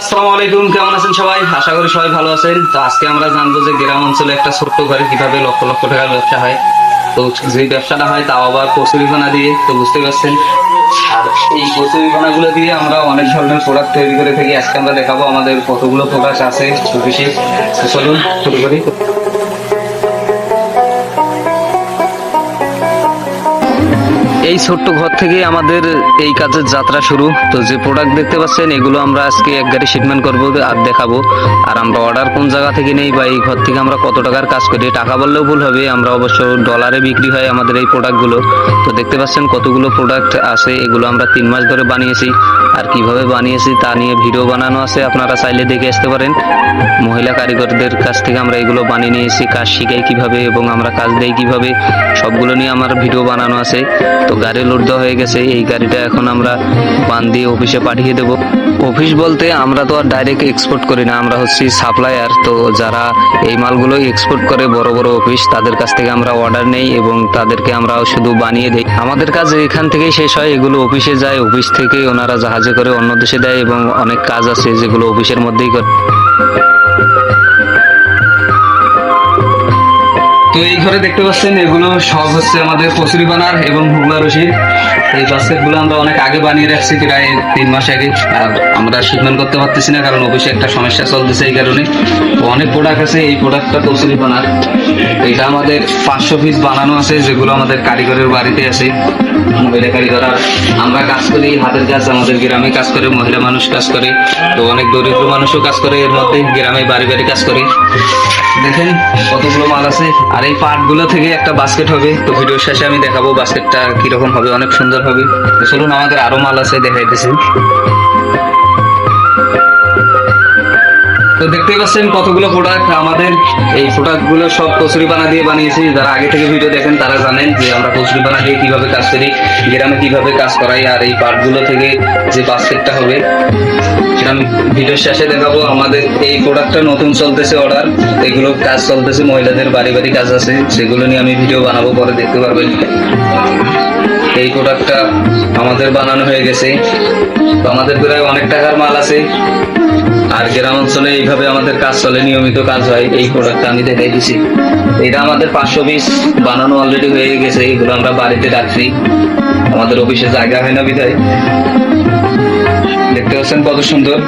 আসসালামু আলাইকুম, কেমন আছেন সবাই? আশা করি সবাই ভালো আছেন। তো আজকে আমরা জানব যে গ্রাম অঞ্চলে একটা ছোট্ট ঘরে কীভাবে লক্ষ লক্ষ টাকার ব্যবসা হয়। তো যে ব্যবসাটা হয় তাও আবার কচুরিখানা দিয়ে, তো বুঝতে পারছেন। আর এই কচুরিপানাগুলো দিয়ে আমরা অনেক ধরনের প্রোডাক্ট তৈরি করে থাকি। আজকে আমরা দেখাবো আমাদের কতগুলো প্রোডাক্ট আছে বেশি চলুন, শুরু করি। এই ছোট্ট ঘর থেকে আমাদের এই কাজের যাত্রা শুরু। তো যে প্রোডাক্ট দেখতে পাচ্ছেন, এগুলো আমরা আজকে এক গাড়ি শিপমেন্ট করব আর দেখাবো। আর আমরা অর্ডার কোন জায়গা থেকে নেই বা এই ঘর থেকে আমরা কত টাকার কাজ করি, টাকা বললেও ভুল হবে। আমরা অবশ্য ডলারে বিক্রি হয় আমাদের এই প্রোডাক্টগুলো তো দেখতে পাচ্ছেন কতগুলো প্রোডাক্ট আছে, এগুলো আমরা তিন মাস ধরে বানিয়েছি। আর কীভাবে বানিয়েছি তা নিয়ে ভিডিও বানানো আছে, আপনারা চাইলে দেখে আসতে পারেন। মহিলা কারিগরদের কাছ থেকে আমরা এগুলো বানিয়ে নিয়েছি, কাজ শিখাই কীভাবে এবং আমরা কাজ দেই কীভাবে, সবগুলো নিয়ে আমার ভিডিও বানানো আছে। তো গাড়ি লোড দেওয়া হয়ে গেছে, এই গাড়িটা এখন আমরা বান দিয়ে অফিসে পাঠিয়ে দেব। অফিস বলতে আমরা তো আর ডাইরেক্ট এক্সপোর্ট করি না, আমরা হচ্ছি সাপ্লায়ার তো যারা এই মালগুলো এক্সপোর্ট করে বড় বড় অফিস তাদের কাছ থেকে আমরা অর্ডার নেই এবং তাদেরকে আমরা শুধু বানিয়ে দেই। আমাদের কাজ এখান থেকেই শেষ হয়, এগুলো অফিসে যায় অফিস থেকে ওনারা জাহাজে করে অন্য দেশে দেয় এবং অনেক কাজ আছে যেগুলো অফিসের মধ্যেই করে। তো এই ঘরে দেখতে পাচ্ছেন, এগুলো সব হচ্ছে আমাদের কচুরি বানার এবং হুগলা রশিদ। এই বাস্কেটগুলো আমরা অনেক আগে বানিয়ে রাখছি, প্রায় তিন মাস আগে। আর আমরা শিপমেন্ট করতে পারতেছি না, কারণ অফিসে একটা সমস্যা চলতেছে এই কারণে। অনেক প্রোডাক্ট আছে, এই প্রোডাক্টটা কচুরি বানার। এটা আমাদের পাঁচশো পিস বানানো আছে, যেগুলো আমাদের কারিগরের বাড়িতে আছে, মহিলা কারিগর আমরা কাজ করি, হাতের কাজ আমাদের গ্রামে কাজ করে, মহিলা মানুষ কাজ করে। তো অনেক দরিদ্র মানুষও কাজ করে, এর মধ্যে গ্রামে বাড়ি বাড়ি কাজ করে। দেখেন কতগুলো মাল আছে, আর এই পার্টগুলো থেকে একটা বাস্কেট হবে। তো ভিডিওর শেষে আমি দেখাবো বাস্কেটটা কীরকম হবে, অনেক সুন্দর হবে। চলুন, আমাদের আরও মাল আছে, দেখাইতেছি। তো দেখতেই পাচ্ছেন কতগুলো প্রোডাক্ট আমাদের এই প্রোডাক্টগুলো সব কচুরি পানা দিয়ে বানিয়েছি। যারা আগে থেকে ভিডিও দেখেন তারা জানেন যে আমরা কচুরি পানা দিয়ে কীভাবে কাজ করি, গ্রামে কীভাবে কাজ করাই, আর এই পার্টগুলো থেকে যে বাস্কেটটা হবে, সেটা আমি ভিডিওর শেষে দেখাবো। আমাদের এই প্রোডাক্টটা নতুন চলতেছে অর্ডার এগুলো কাজ চলতেছে, মহিলাদের বাড়ি বাড়ি কাজ আছে, সেগুলো নিয়ে আমি ভিডিও বানাবো, পরে দেখতে পারবেন। এই প্রোডাক্টটা আমাদের বানানো হয়ে গেছে। তো আমাদের প্রায় অনেক টাকার মাল আছে। আর গ্রাম অঞ্চলে এইভাবে আমাদের কাজ চলে, নিয়মিত কাজ হয়। এই প্রোডাক্টটা আমি দেখাই দিছি। এটা আমাদের পাঁচশো পিস বানানো অলরেডি হয়ে গেছে, এগুলো আমরা বাড়িতে রাখছি। আমাদের অফিসে জায়গা হয় না বিধায়। দেখতে পাচ্ছেন কত সুন্দর।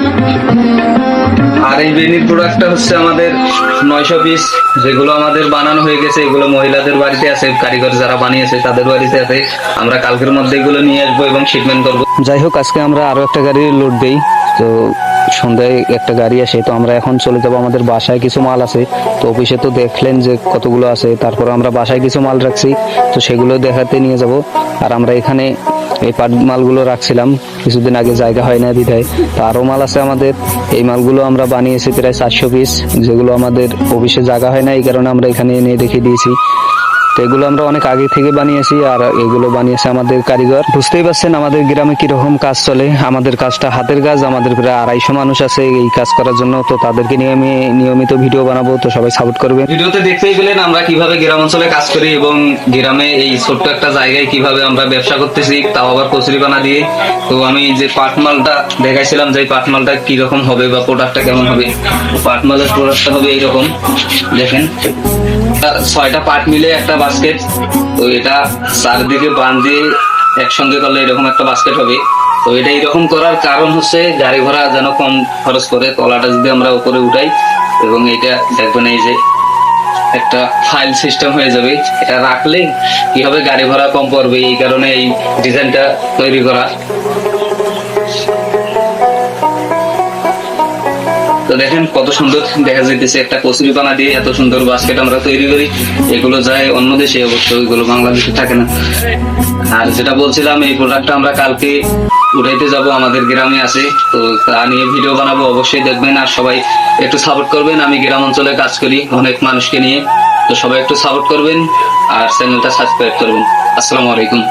আর এই বেনির প্রোডাক্টটা হচ্ছে আমাদের নয়শো পিস যেগুলো আমাদের বানানো হয়ে গেছে, এগুলো মহিলাদের বাড়িতে আছে, কারিগর যারা বানিয়েছে তাদের বাড়িতে আছে। আমরা কালকের মধ্যে এগুলো নিয়ে আসব এবং শিপমেন্ট করব। যাই হোক, আজকে আমরা আরও একটা গাড়ি লোড দেই। তো সন্ধ্যায় একটা গাড়ি আসে, তো আমরা এখন চলে যাব আমাদের বাসায় কিছু মাল আছে। তো অফিসে তো দেখলেন যে কতগুলো আছে, তারপর আমরা বাসায় কিছু মাল রাখছি, তো সেগুলো দেখাতে নিয়ে যাব। আর আমরা এখানে এই পাট মালগুলো রাখছিলাম, কিছুদিন আগে জায়গা হয় না বিধায়। তো আরও মাল আছে আমাদের, এই মালগুলো আমরা বানিয়েছি প্রায় চারশো পিস যেগুলো আমাদের অফিসে জায়গা হয় না এই কারণে আমরা এখানে এনে রেখে দিয়েছি। তো এগুলো আমরা অনেক আগে থেকে বানিয়েছি আর এগুলো বানিয়েছে আমাদের কারিগর। বুঝতেই পারছেন আমাদের গ্রামে কীরকম কাজ চলে। আমাদের কাজটা হাতের কাজ, আমাদের প্রায় আড়াইশো মানুষ আছে এই কাজ করার জন্য। তো তাদেরকে নিয়ে আমি নিয়মিত ভিডিও বানাবো, তো সবাই সাপোর্ট করবে। ভিডিওতে দেখতেই পেলেন আমরা কীভাবে গ্রাম অঞ্চলে কাজ করি এবং গ্রামে এই ছোট্ট একটা জায়গায় কীভাবে আমরা ব্যবসা করতেছি, তাও আবার কচুরি বানা দিয়ে। তো আমি যে পাটমালটা দেখাইছিলাম, যে পাটমালটা কীরকম হবে বা প্রোডাক্টটা কেমন হবে পাটমালের প্রোডাক্টটা হবে এইরকম। দেখেন। ছয়টা পাট মিলে একটা বাস্কেট তো এটা চারদিকে বান দিয়ে একসঙ্গে করলে এরকম একটা বাস্কেট হবে। তো এটা এরকম করার কারণ হচ্ছে গাড়ি ঘোড়া যেন কম খরচ করে, তলাটা যদি আমরা উপরে উঠাই এবং এটা দেখবেন এই যে একটা ফাইল সিস্টেম হয়ে যাবে। এটা রাখলে কি হবে? গাড়ি ভাড়া কম পড়বে। এই কারণে এই ডিজাইনটা তৈরি করা। দেখেন কত সুন্দর দেখা যাইতেছে। একটা কচুরি পানা দিয়ে এত সুন্দর বাস্কেট আমরা তৈরি করি। এগুলো যায় অন্য দেশে, অবশ্য এগুলো বাংলাদেশে থাকে না। আর যেটা বলছিলাম, এই প্রোডাক্টটা আমরা কালকে উঠাইতে যাব, আমাদের গ্রামে আছে। তো তা নিয়ে ভিডিও বানাবো, অবশ্যই দেখবেন। আর সবাই একটু সাপোর্ট করবেন। আমি গ্রাম অঞ্চলে কাজ করি, অনেক মানুষকে নিয়ে। তো সবাই একটু সাপোর্ট করবেন, আর চ্যানেলটা সাবস্ক্রাইব করবেন। আসসালামু আলাইকুম।